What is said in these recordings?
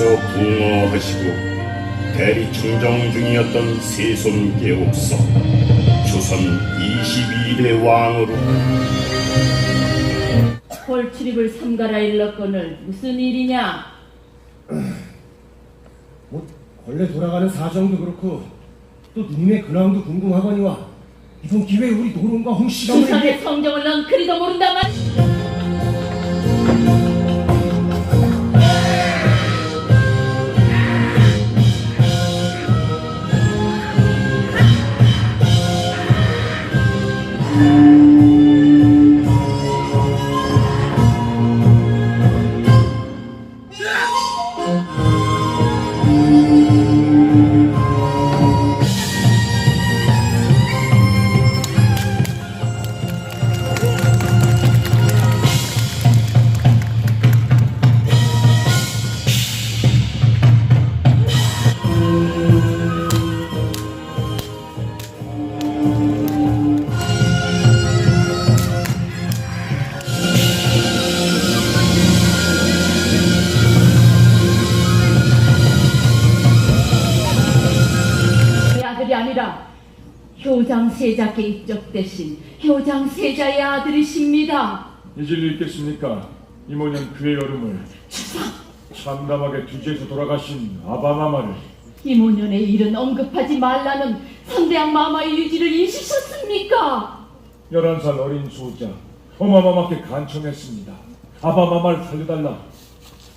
고려에서 붕어하시고 대리 청정 중이었던 세손 계옥서 조선 22대 왕으로 홀 출입을 삼가라 일렀거늘 무슨 일이냐? 뭐 원래 돌아가는 사정도 그렇고 또 누님의 근황도 궁금하거니와 이번 기회에 우리 노론과 홍씨가 조선의 성정을 넌 그리도 모른단 말. 내 아들이 아니라 효장 세자께 입적되신 효장 세자의 아들이십니다. 일 있겠습니까? 이모년 그의 여름을 참담하게 뒤지에서 돌아가신 아바마마를 이모년의 일은 언급하지 말라는 선대양 마마의 유지를 잊으셨습니까? 11살 어린 소자 어마마마께 간청했습니다. 아바마마를 살려달라.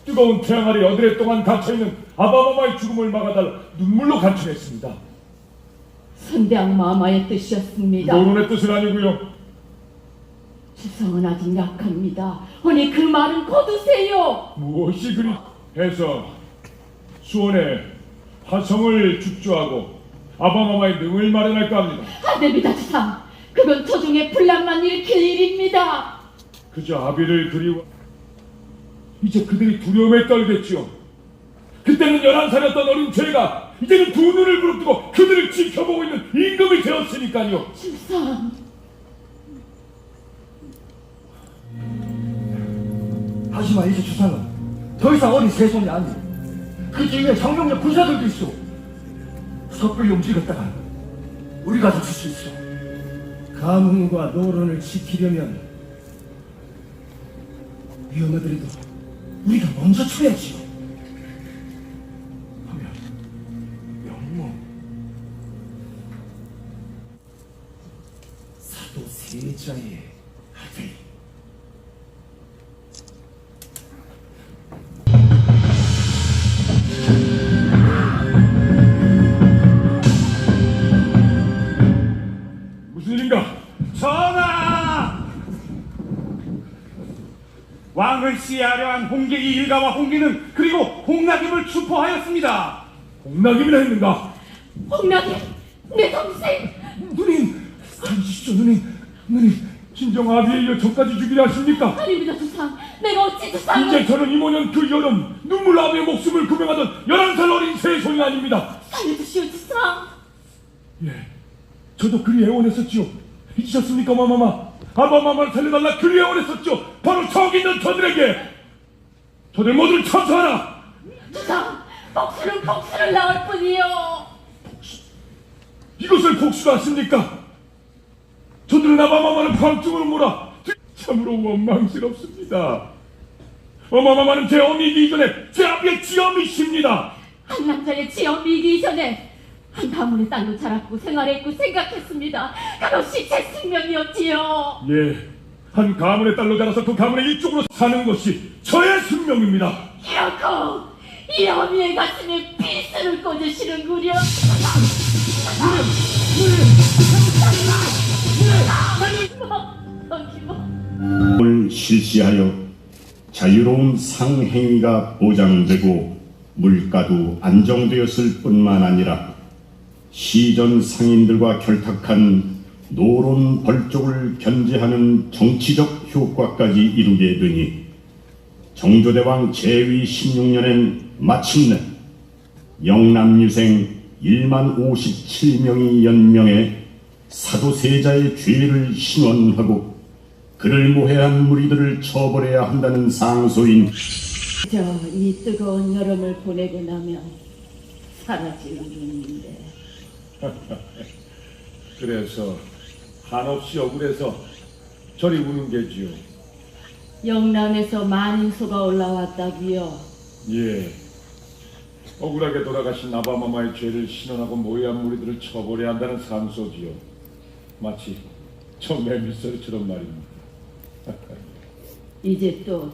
뜨거운 태양 아래 여드레 동안 갇혀있는 아바마마의 죽음을 막아달라 눈물로 간청했습니다. 선대양 마마의 뜻이었습니다. 노론의 뜻은 아니고요. 주성은 아직 약합니다. 허니 그 말은 거두세요. 무엇이 그리 해서 수원에 화성을 축조하고 아바마마의 능을 마련할까 합니다. 안 됩니다, 주상. 그건 초중에 분란만 일으킬 일입니다. 그저 아비를 그리워 이제 그들이 두려움에 떨겠지요. 그때는 11살이었던 어린 죄가 이제는 두 눈을 부릅뜨고 그들을 지켜보고 있는 임금이 되었으니까요. 주상. 하지만 이제 주상은 더 이상 어린 세손이 아니오 그 뒤에 정명력 군사들도 있어. 섣불리 움직였다가 우리가 다칠 수 있어. 가문과 노론을 지키려면 위험하더라도 우리가 먼저 쳐야지 왕을 시해하려 한 홍계의 일가와 홍기는 그리고 홍나김을 추포하였습니다. 공락임이나 했는가? 홍나기, 내 동생. 누님! 아니시죠 누님 누님 진정 아비에 이어 저까지 죽이려 하십니까? 아닙니다, 주상. 내가 어찌 주상을... 이제 저는 이모년 그 여름 눈물 아비의 목숨을 구명하던 11살 어린 세손이 아닙니다. 살려주시오, 주상. 예, 저도 그리 애원했었지요. 잊으셨습니까, 마마마? 아바마마를 살려달라 그리 애원했었죠. 바로 저기 있는 저들에게. 저들 모두를 처수하라. 주상, 복수는 복수를 낳을 뿐이요. 이것을 복수가 하십니까? 저들은 아바마마를 광중으로 몰아 참으로 원망스럽습니다. 어마마마는 제 어미이기 전에 제 아비의 지엄이십니다. 한 남자의 지엄 미기 전에 한 가문의 딸로 자랐고 생활했고 생각했습니다. 그것이 제 숙명이었지요. 예, 한 가문의 딸로 자라서 그 가문의 일족으로 사는 것이 저의 숙명입니다. 이렇고 이 어미의 가슴에 비수를 꽂으시는구려. 을 실시하여 자유로운 상행위가 보장되고 물가도 안정되었을 뿐만 아니라 시전 상인들과 결탁한 노론 벌족을 견제하는 정치적 효과까지 이루게 되니 정조대왕 제위 16년엔 마침내 영남유생 1만 57명이 연명해 사도세자의 죄를 신원하고 그를 모해한 무리들을 처벌해야 한다는 상소인 그저 이 뜨거운 여름을 보내고 나면 사라질 운인데. 그래서 한없이 억울해서 저리 우는 게지요. 영남에서 만인소가 올라왔다기요. 예. 억울하게 돌아가신 아바마마의 죄를 신원하고 모해한 무리들을 처벌해야 한다는 상소지요. 마치 저 매미소리처럼 말입니다. 이제 또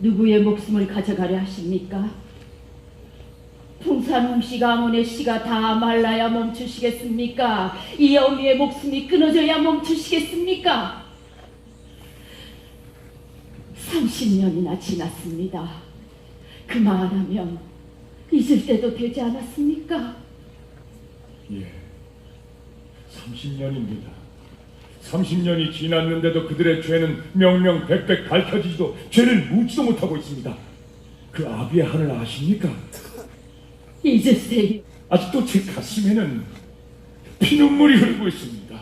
누구의 목숨을 가져가려 하십니까? 풍산홍 씨 가문의 씨가 다 말라야 멈추시겠습니까? 이 어미의 목숨이 끊어져야 멈추시겠습니까? 30년이나 지났습니다. 그만하면 잊을 때도 되지 않았습니까? 예. 30년입니다. 30년이 지났는데도 그들의 죄는 명명백백 밝혀지지도 죄를 묻지도 못하고 있습니다. 그 아비의 한을 아십니까? 잊으세요. 아직도 제 가슴에는 피눈물이 흐르고 있습니다.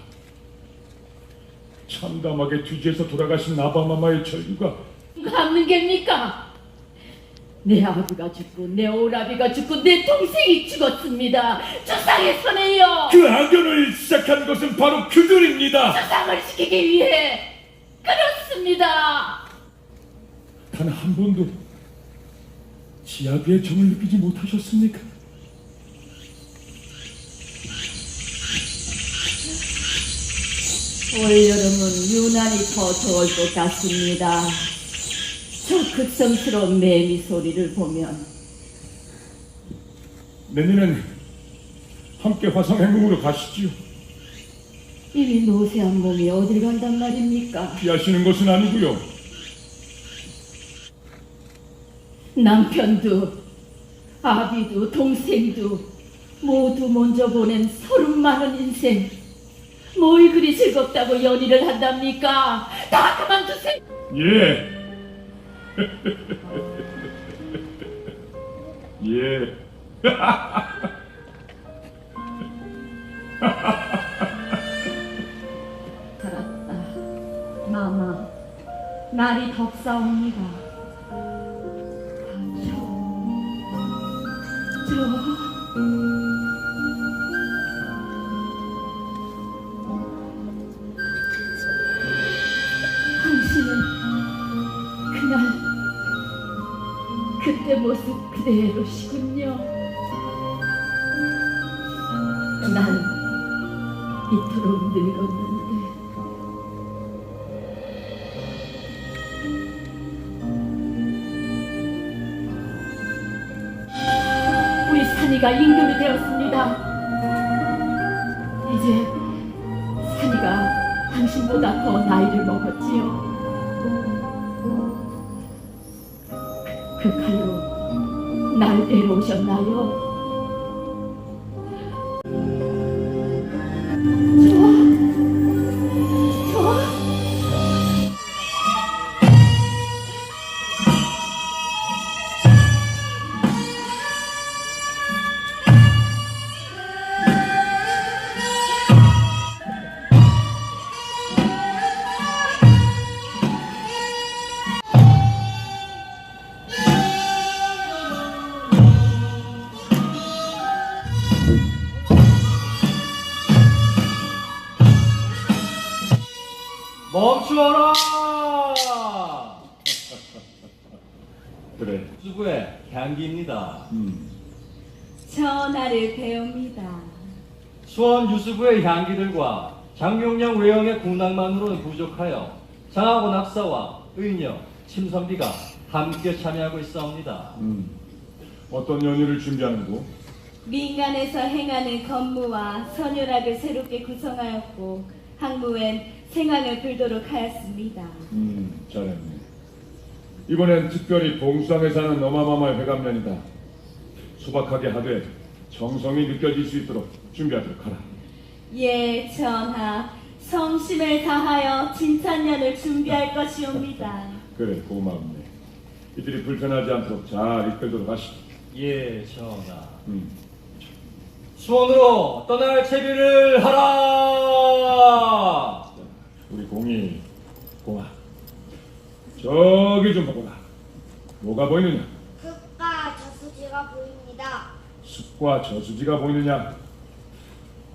참담하게 뒤지에서 돌아가신 아바마마의 절규가 갚는 geb니까? 내 아버가 죽고 내 오라비가 죽고 내 동생이 죽었습니다. 주상의 손에요. 그 악연을 시작한 것은 바로 그들입니다. 주상을 지키기 위해 그렇습니다. 단 한 번도 지아비의 정을 느끼지 못하셨습니까? 올여름은 유난히 더 더울 것 같습니다. 저 극성스러운 매미 소리를 보면 내년엔 함께 화성행궁으로 가시지요. 이미 노쇠한 몸이 어딜 간단 말입니까? 피하시는 것은 아니고요. 남편도 아비도 동생도 모두 먼저 보낸 서른 많은 인생 뭘 그리 즐겁다고 연희를 한답니까? 다 그만두세요. 예. 예. 살았다. 마마, 날이 덥사옵니다. 저, 저, 그대로시군요. 난 이토록 늙었는데 우리 산이가 임금이 되었습니다. 이제 산이가 당신보다 더 나이를 먹었지요. 그, 그 칼로 날 데려 수원 유수부의 향기들과 장명령 외형의 군악만으로는 부족하여 장하고 낙사와 의녀, 침선비가 함께 참여하고 있사옵니다. 음. 어떤 연유를 준비하는고? 민간에서 행하는 건무와 선율학을 새롭게 구성하였고 항무엔 생황을 불도록 하였습니다. 음, 잘했네. 이번엔 특별히 봉수항에 사는 어마마마의 회감년이다. 소박하게 하되 정성이 느껴질 수 있도록 준비하도록 하라. 예, 전하. 성심을 다하여 진찬년을 준비할 것이옵니다. 그래, 고맙네. 이들이 불편하지 않도록 잘 이끌도록 하시오. 예, 전하. 음. 수원으로 떠날 채비를 하라! 우리 공이 공아 저기 좀 보거라. 뭐가 보이느냐? 흙과 저수지가 보입니다. 숲과 저수지가 보이느냐?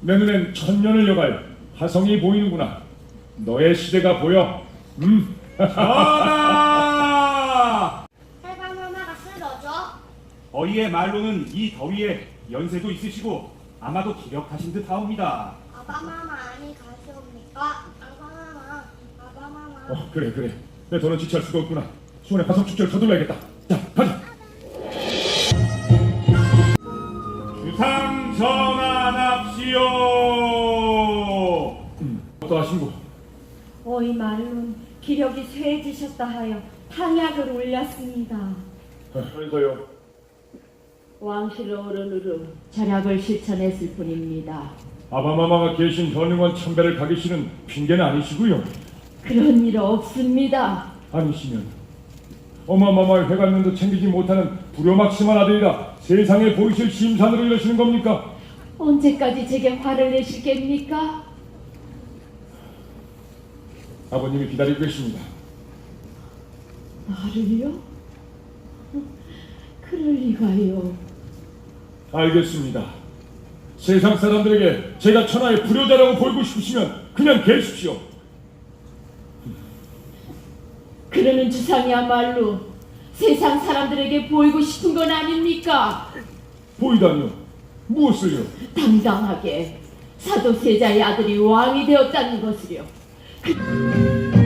내 눈엔 천년을 여갈 화성이 보이는구나. 너의 시대가 보여. 음. 전하! 해방마마가 쓰러져? 어이의 말로는 이 더위에 연세도 있으시고 아마도 기력하신 듯하옵니다. 아바마마 아니 가시옵니까? 아바마마, 아바마마. 어, 그래 그래. 내 더는 지체할 수가 없구나. 수원에 화성 축제를 서둘러야겠다. 자, 가자. 전환합시오. 어떠하신고? 어이 말론 기력이 쇠해지셨다 하여 탕약을 올렸습니다. 그래서요. 왕실 어른으로 절약을 실천했을 뿐입니다. 아바마마가 계신 현능원 참배를 가기 싫은 핑계는 아니시고요. 그런 일 없습니다. 아니시면 어마마마의 회관면도 챙기지 못하는 불효막심한 아들이라 세상에 보이실 심산으로 이러시는 겁니까? 언제까지 제게 화를 내실 겠습니까? 아버님이 기다리고 계십니다. 나를요? 그럴 리가요. 알겠습니다. 세상 사람들에게 제가 천하의 불효자라고 보이고 싶으시면 그냥 계십시오. 그러는 주상이야말로 세상 사람들에게 보이고 싶은 건 아닙니까? 보이다니요. 무엇을요? 당당하게 사도세자의 아들이 왕이 되었다는 것을요. 몸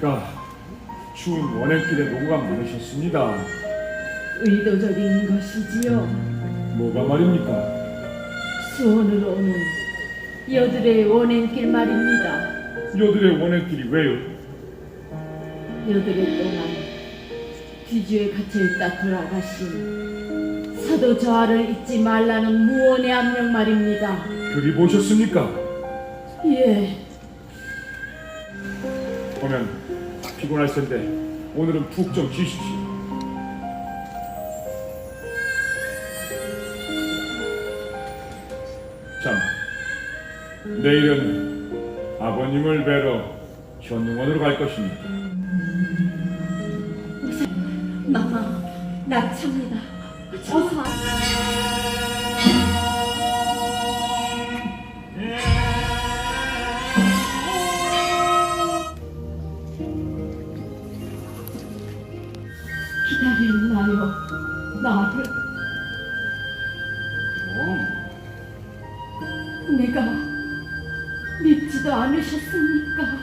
어떠십니까? 추운 원행길에 노고가 많으셨습니다. 의도적인 것이지요. 뭐가 말입니까? 수원으로 오는 여들의 원행길 말입니다. 여들의 원행길이 왜요? 여들의 동안 뒤주에 갇혀있다 돌아가신 사도 저하를 잊지 말라는 무언의 압력 말입니다. 그리 보셨습니까? 예, 보면 피곤할 텐데 오늘은 푹 좀 쉬십시오. 참, 내일은 아버님을 뵈러 현능원으로 갈 것입니다. 마마 낙차입니다. 어서 기다렸나요? 나를 내가 믿지도 않으셨습니까?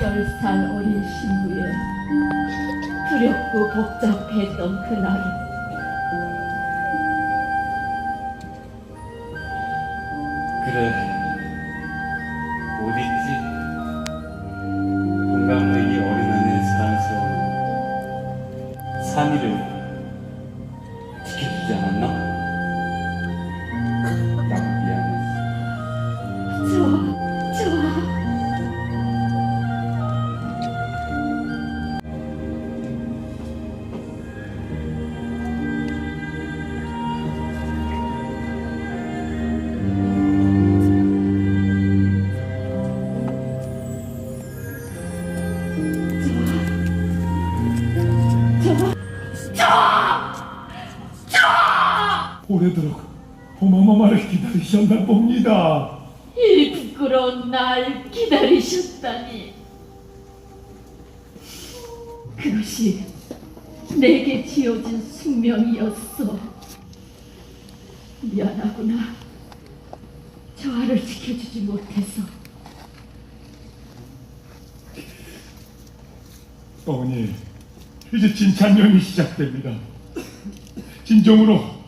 열살 어린 신부의 두렵고 복잡했던 그날 그래 기다리셨나 봅니다. 이 부끄러운 날 기다리셨다니. 그것이 내게 지어진 숙명이었어. 미안하구나. 저 아를 지켜주지 못해서. 어머니, 이제 진찬년이 시작됩니다. 진정으로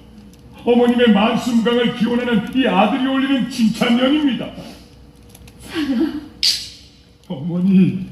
어머님의 만순강을 기원하는 이 아들이 올리는 진찬년입니다. 어머니,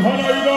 기원